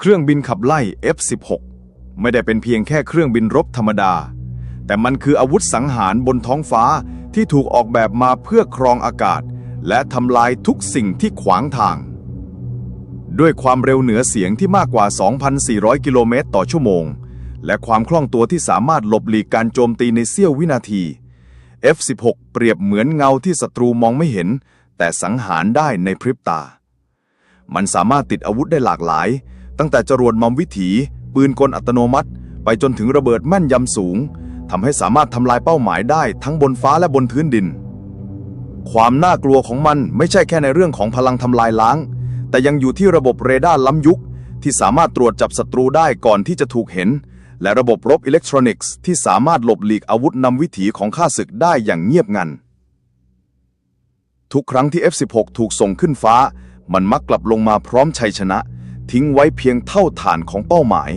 เครื่องบินขับไล่ F-16 ไม่ได้เป็นเพียงแค่เครื่องบินรบธรรมดา แต่มันคืออาวุธสังหารบนท้องฟ้าที่ถูกออกแบบมาเพื่อครองอากาศ และทำลายทุกสิ่งที่ขวางทาง ด้วยความเร็วเหนือเสียงที่มากกว่า 2,400 กิโลเมตรต่อชั่วโมง และความคล่องตัวที่สามารถหลบหลีกการโจมตีในเสี้ยววินาที F-16 เปรียบเหมือนเงาที่ศัตรูมองไม่เห็น แต่สังหารได้ในพริบตา มันสามารถติดอาวุธได้หลากหลาย ตั้งแต่จรวดมอมวิถี ปืนกลอัตโนมัติ ไปจนถึงระเบิดแม่นยำสูงทำให้สามารถทำลายเป้าหมายได้ทั้งบนฟ้าและบนพื้นดิน ความน่ากลัวของมันไม่ใช่แค่ในเรื่องของพลังทำลายล้าง แต่ยังอยู่ที่ระบบเรดาร์ล้ำยุค ที่สามารถตรวจจับศัตรูได้ก่อนที่จะถูกเห็น และระบบรบอิเล็กทรอนิกส์ที่สามารถหลบหลีกอาวุธนำวิถีของข้าศึกได้อย่างเงียบงัน ทุกครั้งที่ F-16 ถูกส่งขึ้นฟ้า มันมักกลับลงมาพร้อมชัยชนะ ทิ้งไว้เพียงเท่าฐานของเป้าหมาย